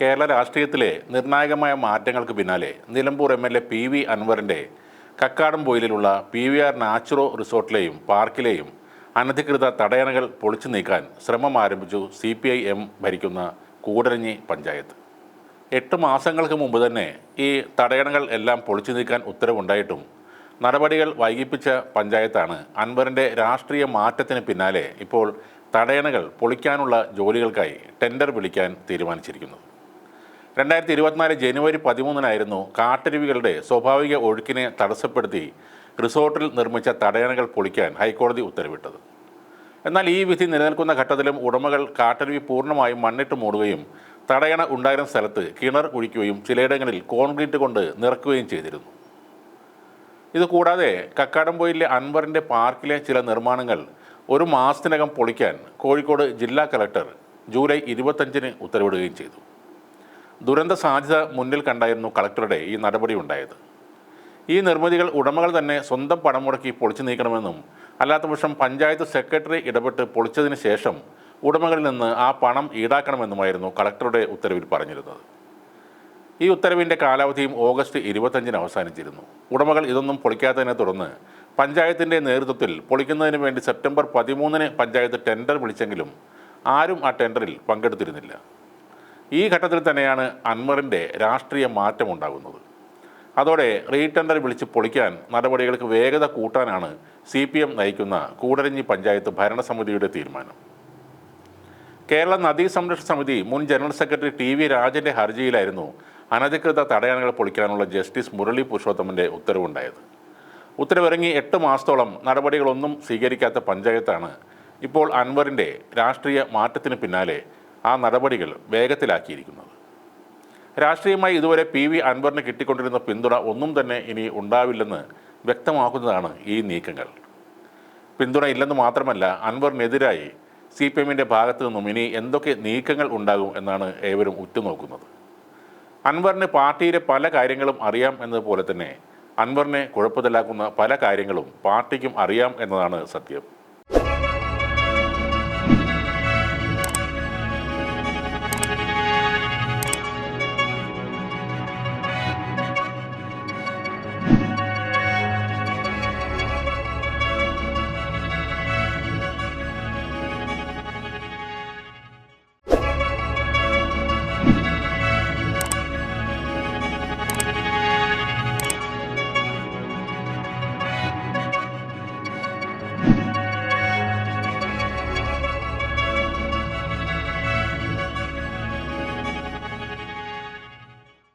കേരള രാഷ്ട്രീയത്തിലെ നിർണായകമായ മാറ്റങ്ങൾക്ക് പിന്നാലെ Nilambur M L A P V അൻവറിന്റെ കക്കാടംപൊയിലിലുള്ള പി വി ആർ നാച്ചുറോ റിസോർട്ടിലെയും പാർക്കിലെയും അനധികൃത തടയണകൾ പൊളിച്ചു നീക്കാൻ ശ്രമം ആരംഭിച്ചു സി പി ഐ എം ഭരിക്കുന്ന കൂടരഞ്ഞി പഞ്ചായത്ത്. എട്ട് മാസങ്ങൾക്ക് മുമ്പ് തന്നെ ഈ തടയണകൾ എല്ലാം പൊളിച്ചു നീക്കാൻ ഉത്തരവുണ്ടായിട്ടും നടപടികൾ വൈകിപ്പിച്ച പഞ്ചായത്താണ് അൻവറിന്റെ രാഷ്ട്രീയ മാറ്റത്തിന് പിന്നാലെ ഇപ്പോൾ തടയണകൾ പൊളിക്കാനുള്ള ജോലികൾക്കായി ടെൻഡർ വിളിക്കാൻ തീരുമാനിച്ചിരിക്കുന്നത്. രണ്ടായിരത്തി ഇരുപത്തിനാല് ജനുവരി പതിമൂന്നിനായിരുന്നു കാട്ടരുവികളുടെ സ്വാഭാവിക ഒഴുക്കിനെ തടസ്സപ്പെടുത്തി റിസോർട്ടിൽ നിർമ്മിച്ച തടയണകൾ പൊളിക്കാൻ ഹൈക്കോടതി ഉത്തരവിട്ടത്. എന്നാൽ ഈ വിധി നിലനിൽക്കുന്ന ഘട്ടത്തിലും ഉടമകൾ കാട്ടരുവി പൂർണമായും മണ്ണിട്ട് മൂടുകയും തടയണ ഉണ്ടായിരുന്ന സ്ഥലത്ത് കിണർ കുഴിക്കുകയും ചിലയിടങ്ങളിൽ കോൺക്രീറ്റ് കൊണ്ട് നിറക്കുകയും ചെയ്തിരുന്നു. ഇതുകൂടാതെ കക്കാടംപൊയിലെ അൻവറിന്റെ പാർക്കിലെ ചില നിർമ്മാണങ്ങൾ ഒരു മാസത്തിനകം പൊളിക്കാൻ കോഴിക്കോട് ജില്ലാ കലക്ടർ ജൂലൈ ഇരുപത്തഞ്ചിന് ഉത്തരവിടുകയും ചെയ്തു. ദുരന്ത സാധ്യത മുന്നിൽ കണ്ടായിരുന്നു കളക്ടറുടെ ഈ നടപടി ഉണ്ടായത് ഈ നിർമ്മിതികൾ ഉടമകൾ തന്നെ സ്വന്തം പണം മുടക്കി പൊളിച്ചു നീക്കണമെന്നും അല്ലാത്തപക്ഷം പഞ്ചായത്ത് സെക്രട്ടറി ഇടപെട്ട് പൊളിച്ചതിന് ശേഷം ഉടമകളിൽ നിന്ന് ആ പണം ഈടാക്കണമെന്നുമായിരുന്നു കളക്ടറുടെ ഉത്തരവിൽ പറഞ്ഞിരുന്നത്. ഈ ഉത്തരവിന്റെ കാലാവധിയും ഓഗസ്റ്റ് ഇരുപത്തഞ്ചിന് അവസാനിച്ചിരുന്നു. ഉടമകൾ ഇതൊന്നും പൊളിക്കാത്തതിനെ തുടർന്ന് പഞ്ചായത്തിന്റെ നേതൃത്വത്തിൽ പൊളിക്കുന്നതിന് വേണ്ടി സെപ്റ്റംബർ പതിമൂന്നിന് പഞ്ചായത്ത് ടെൻഡർ വിളിച്ചെങ്കിലും ആരും ആ ടെൻഡറിൽ പങ്കെടുത്തിരുന്നില്ല. ഈ ഘട്ടത്തിൽ തന്നെയാണ് അൻവറിന്റെ രാഷ്ട്രീയ മാറ്റം ഉണ്ടാകുന്നത്. അതോടെ റീടെൻഡർ വിളിച്ച് പൊളിക്കാൻ നടപടികൾക്ക് വേഗത കൂട്ടാനാണ് സി പി എം നയിക്കുന്ന കൂടരഞ്ഞി പഞ്ചായത്ത് ഭരണസമിതിയുടെ തീരുമാനം. കേരള നദീ സംരക്ഷണ സമിതി മുൻ ജനറൽ സെക്രട്ടറി ടി വി രാജന്റെ ഹർജിയിലായിരുന്നു അനധികൃത തടയണകൾ പൊളിക്കാനുള്ള ജസ്റ്റിസ് മുരളി പുരുഷോത്തമന്റെ ഉത്തരവുണ്ടായത്. ഉത്തരവിറങ്ങി എട്ട് മാസത്തോളം നടപടികളൊന്നും സ്വീകരിക്കാത്ത പഞ്ചായത്താണ് ഇപ്പോൾ അൻവറിന്റെ രാഷ്ട്രീയ മാറ്റത്തിന് പിന്നാലെ ആ നടപടികൾ വേഗത്തിലാക്കിയിരിക്കുന്നത്. രാഷ്ട്രീയമായി ഇതുവരെ പി വി അൻവറിന് കിട്ടിക്കൊണ്ടിരുന്ന പിന്തുണ ഒന്നും തന്നെ ഇനി ഉണ്ടാവില്ലെന്ന് വ്യക്തമാക്കുന്നതാണ് ഈ നീക്കങ്ങൾ. പിന്തുണ ഇല്ലെന്ന് മാത്രമല്ല അൻവറിനെതിരായി സി പി എമ്മിന്റെ ഭാഗത്തു നിന്നും ഇനി എന്തൊക്കെ നീക്കങ്ങൾ ഉണ്ടാകും എന്നാണ് ഏവരും ഉറ്റുനോക്കുന്നത്. അൻവറിന് പാർട്ടിയിലെ പല കാര്യങ്ങളും അറിയാം എന്നതുപോലെ തന്നെ അൻവറിനെ കുഴപ്പത്തിലാക്കുന്ന പല കാര്യങ്ങളും പാർട്ടിക്കും അറിയാം എന്നതാണ് സത്യം.